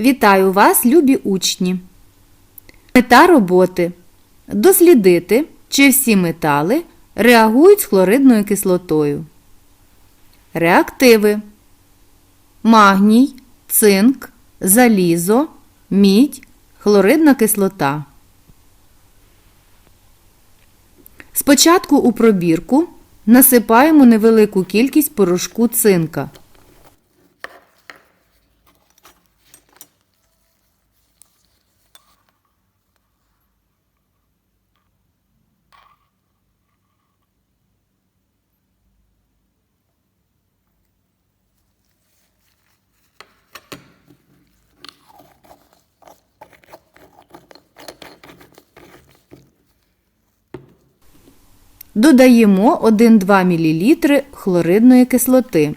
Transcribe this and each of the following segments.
Вітаю вас, любі учні! Мета роботи дослідити, чи всі метали реагують з хлоридною кислотою. Реактиви магній, цинк, залізо, мідь, хлоридна кислота. Спочатку у пробірку насипаємо невелику кількість порошку цинка. Додаємо 1-2 мл хлоридної кислоти.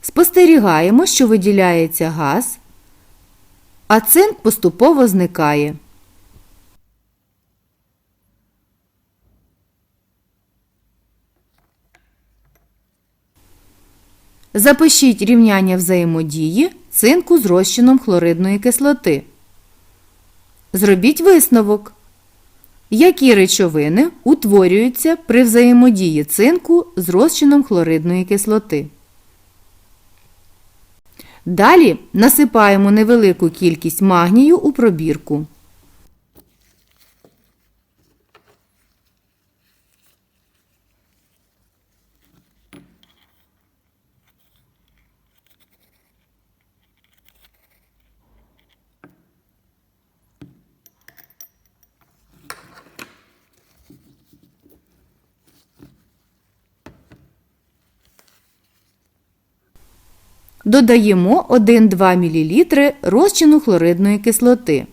Спостерігаємо, що виділяється газ, а цинк поступово зникає. Запишіть рівняння взаємодії цинку з розчином хлоридної кислоти. Зробіть висновок. Які речовини утворюються при взаємодії цинку з розчином хлоридної кислоти? Далі насипаємо невелику кількість магнію у пробірку. Додаємо 1-2 мл розчину хлоридної кислоти.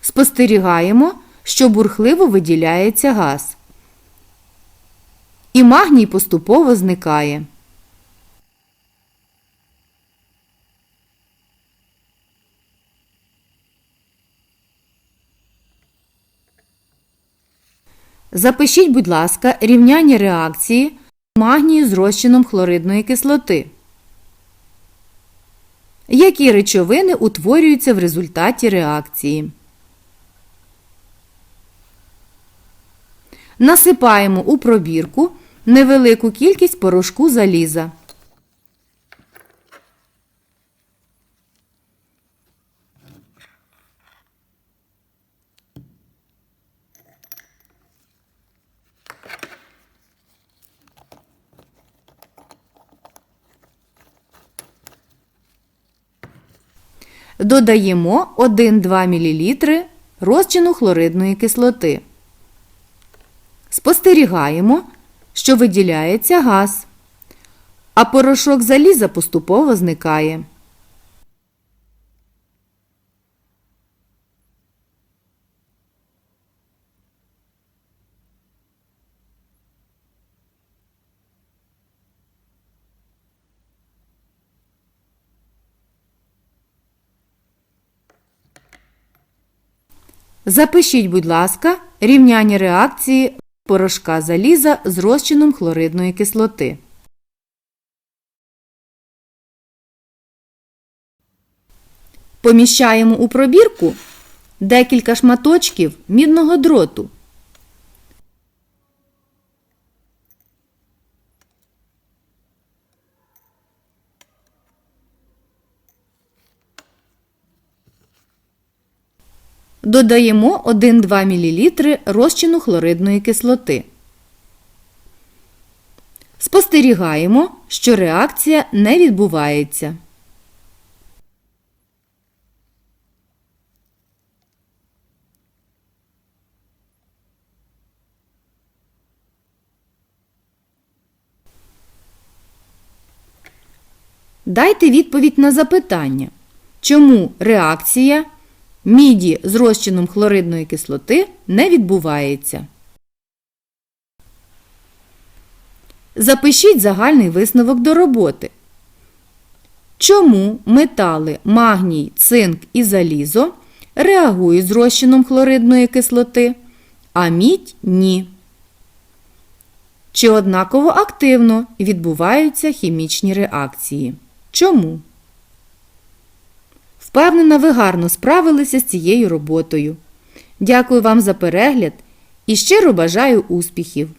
Спостерігаємо, що бурхливо виділяється газ. І магній поступово зникає. Запишіть, будь ласка, рівняння реакції магнію з розчином хлоридної кислоти. Які речовини утворюються в результаті реакції? Насипаємо у пробірку невелику кількість порошку заліза. Додаємо 1-2 мл розчину хлоридної кислоти. Спостерігаємо, що виділяється газ, а порошок заліза поступово зникає. Запишіть, будь ласка, рівняння реакції порошка заліза з розчином хлоридної кислоти. Поміщаємо у пробірку декілька шматочків мідного дроту. Додаємо 1-2 мл розчину хлоридної кислоти. Спостерігаємо, що реакція не відбувається. Дайте відповідь на запитання, чому реакція міді з розчином хлоридної кислоти не відбувається. Запишіть загальний висновок до роботи. Чому метали магній, цинк і залізо реагують з розчином хлоридної кислоти, а мідь ні? Чи однаково активно відбуваються хімічні реакції? Чому? Впевнена, ви гарно справилися з цією роботою. Дякую вам за перегляд і щиро бажаю успіхів!